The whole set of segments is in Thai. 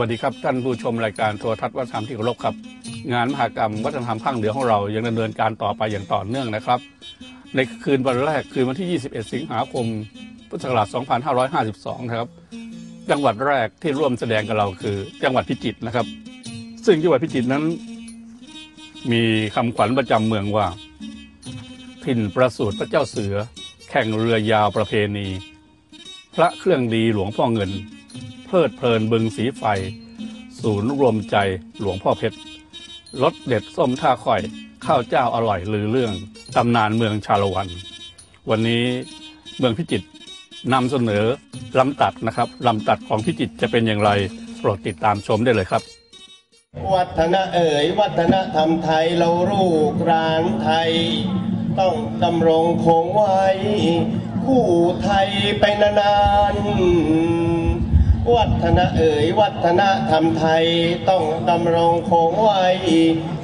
วัสดีครับ ท่านผู้ชมรายการโทรทัศน์วัฒนธรรมที่เคารพครับ งานมหกรรมวัฒนธรรมภาคเหนือของเรายังดำเนินการต่อไปอย่างต่อเนื่องนะครับ ในคืนวันแรกคืนวันที่ 21 สิงหาคม พุทธศักราช 2552 นะครับ จังหวัดแรกที่ร่วมแสดงกับเราคือ จังหวัดพิจิตรนะครับ ซึ่งจังหวัดพิจิตรนั้น มีคำขวัญประจำเมืองว่าถิ่นประสูติพระเจ้าเสือ แข่งเรือยาวประเพณี พระเครื่องดีหลวงพ่อเงิน เพลิดเพลินบึงสีไฟ ศูนย์รวมใจหลวงพ่อเพชรรสเด็ดส้มท่าข่อย ข้าวเจ้าอร่อยลือเรื่องตำนานเมืองชาละวัน วันนี้เมืองพิจิตรนำเสนอลำตัดนะครับลำตัดของพิจิตรจะเป็นอย่างไรโปรดติดตามชมได้เลยครับ วัฒนะเอ๋ยวัฒนธรรมไทยเราลูกรานไทย ต้องดำรงคงไว้ คู่ไทยไปนานๆ วัฒนะเอ๋ยวัฒนธรรมไทยต้องดำรงคงไว้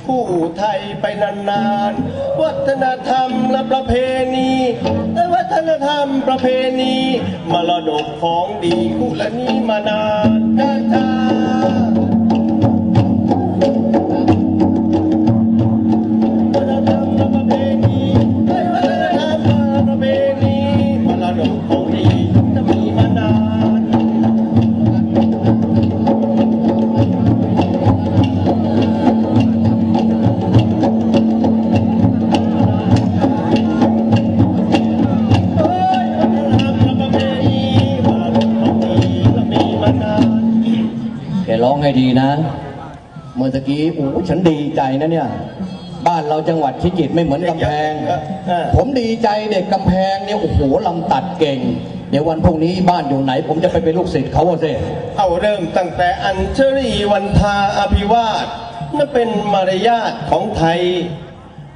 คู่ไทยไปนานๆ วัฒนธรรมและประเพณีวัฒนธรรมประเพณีมรดกของดีคู่ละนี้มานานนะจ๊ะ ร้องให้ดีนะ เมื่อตะกี้โอ้ฉันดีใจนะเนี่ย บ้านเราจังหวัดพิจิตรไม่เหมือนกำแพง เออ ผมดีใจเด็กกำแพงเนี่ยโอ้โหลำตัดเก่ง เดี๋ยววันพรุ่งนี้บ้านอยู่ไหน ผมจะไปเป็นลูกศิษย์เขาอะสิเอาเริ่มตั้งแต่อัญชลีวันทาอภิวาสนั่นเป็นมารยาทของไทย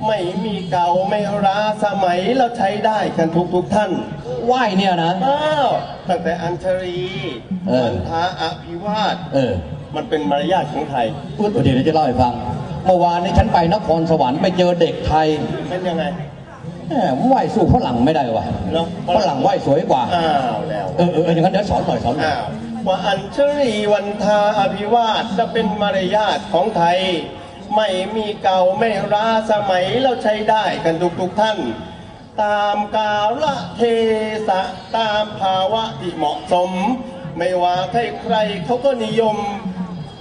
ไม่มีเก่าไม่ร้าสมัยเราใช้ได้กันทุกทุกๆท่าน ไหว้เนี่ยนะ อ้าวตั้งแต่อัญชลีเออ วันทาอภิวาสเออ มันเป็นมารยาทของไทยพูดเดี๋ยวจะเล่าให้ฟัง เมื่อวานนี้ฉันไปนครสวรรค์ไปเจอเด็กไทยเป็นยังไงแหมไหว้สู้ฝรั่งไม่ได้วะเนอะฝรั่งไหว้สวยกว่าอ้าวแล้วเออเออเอออย่างนั้นเดี๋ยวสอนหน่อยสอนหน่อยอ้าวว่าอัญชลีวันทาอภิวาสจะเป็นมารยาทของไทย ไม่มีเก่าไม่ร้าสมัยเราใช้ได้กันทุกทุกๆท่าน ตามกาลเทศะตามภาวะที่เหมาะสม ไม่ว่าใครใครๆเขาก็นิยม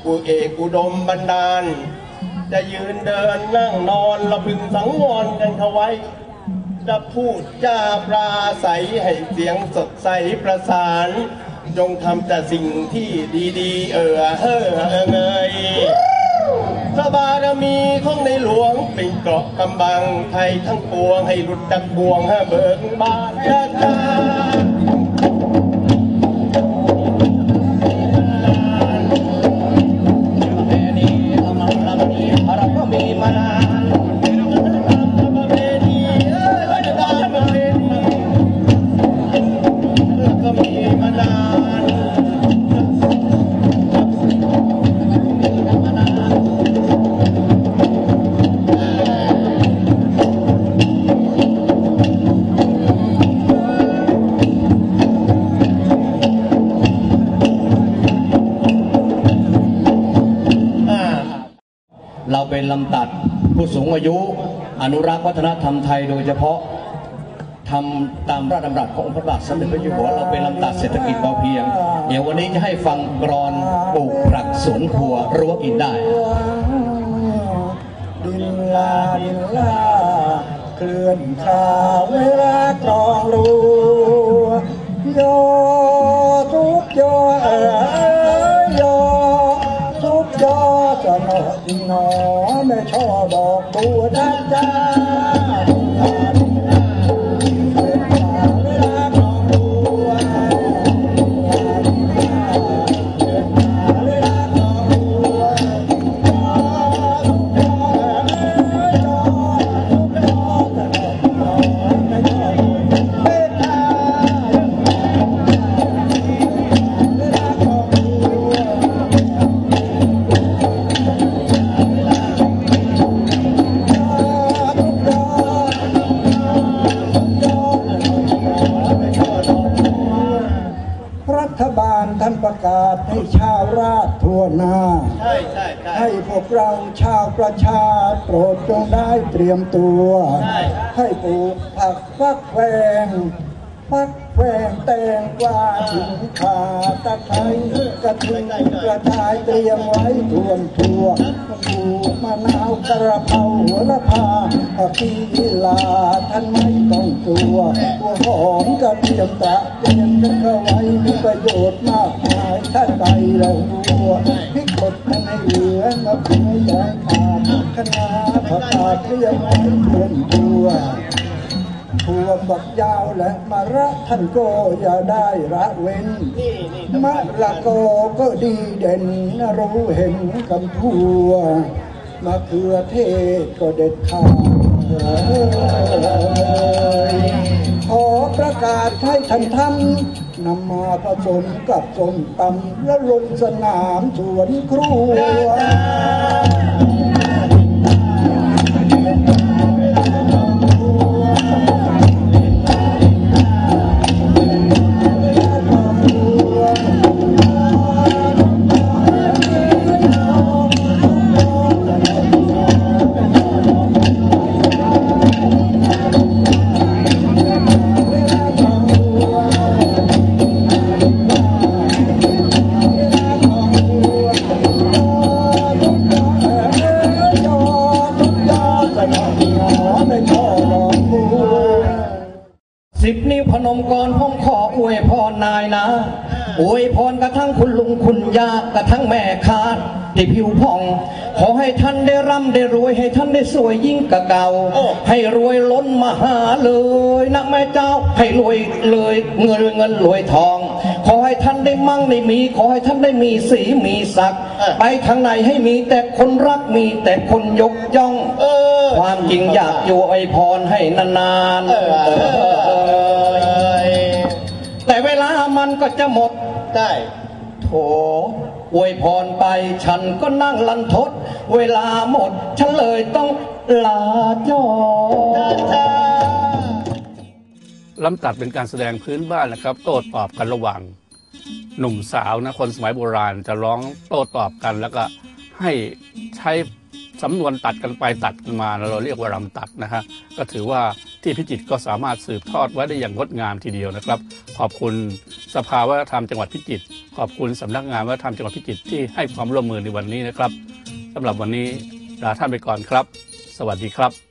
อุเอกอุดมบันดาล จะยืนเดินนั่งนอนราพึงสังวรกันเขาไว้ จะพูดจาปราศัยให้เสียงสดใสประสาน จงทำแต่สิ่งที่ดีๆ เออเออเอเงยพระบารมีของในหลวงเป็นเกราะกำบังไทยทั้งปวงให้หลุดจากบ่วงให้เบิกบานจ้าจ้ เพณีเอ้ยวัฒนธรรมประเพณีก็มีมานาน อ่า เราเป็นลำตัด ผู้สูงอายุ อนุรักษ์วัฒนธรรมไทยโดยเฉพาะทำตามพระราชดำรัสของพระบาทสมเด็จพระเจ้าอยู่หัวเราเป็นลำตัดเศรษฐกิจพอเพียง เดี๋ยววันนี้จะให้ฟังกรอนปลูกผักสวนครัวรั้วกินได้ดินลาดินลาเคลื่อนคาเวลากรองรูโยทุกโยเอ๋ยโยทุกโยสนอจริงหนอ ไม่ชอบ รัฐบาลท่านประกาศให้ชาวราษฎรทั่วหน้า ใช่ใช่ให้พวกเราชาวประชาโปรดจงได้เตรียมตัวใให้ปลูกผักฟักแฟงฟัก แฟงแตงกวาถึงขาตะไคร้กระทียมกระชายเตรียมไว้ทวนทั่วปลูกมะนาวกระเพราหัวละพาผักชีลาท่านไม่ต้องกลัวหัวหอมกระเทียมตะเตรียมกันเข้าไว้มีประโยชน์มากมายถ้าใดเรารัวพริกกดให้เหลือมะเขือแยงขาดคะน้าผักกาดเตรียมไว้ทวนทั่ว ถั่วฝักยาวและมะระท่านก็อย่าได้ละเว้นมะละกอก็ดีเด่นรู้เห็นกันทั่วมะเขือเทศก็เด็ดขาดขอประกาศให้ท่านทำนำมาผสมกับสมตำและลงสนามสวนครัว สิบนิ้วพนมกรผมขออวยพรนายนะ อวยพรกระทั่งคุณลุงคุณยากกระทั่งแม่คาดที่ผิวผ่อง ขอให้ท่านได้ร่ำได้รวยให้ท่านได้สวยยิ่งกะเก่าโอ้ให้รวยล้นมาหาเลยนะแม่เจ้า ให้รวยเลยเงินเงินรวยทอง ขอให้ท่านได้มั่งได้มี ขอให้ท่านได้มีสีมีศักดิ์ไปทางไหนให้มีแต่คนรักมีแต่คนยกย่องเออความจริงอยากอยู่ไอวยพรให้นานๆ มันก็จะหมดได้ โถอวยพรไปฉันก็นั่งลันทด เวลาหมด ฉันเลยต้องลาจอลำตัดเป็นการแสดงพื้นบ้านนะครับ โต้ตอบกันระหว่างหนุ่มสาวนะคนสมัยโบราณจะร้องโต้ตอบกัน แล้วก็ให้ใช้สำนวนตัดกันไปตัดกันมาเราเรียกว่าลำตัดนะฮะก็ถือว่า ที่พิจิตรก็สามารถสืบทอดไว้ได้อย่างงดงามทีเดียวนะครับ ขอบคุณสภาวัฒนธรรมจังหวัดพิจิตรขอบคุณสำนักงานวัฒนธรรมจังหวัดพิจิตรที่ให้ความร่วมมือในวันนี้นะครับสำหรับวันนี้ลาท่านไปก่อนครับ สวัสดีครับ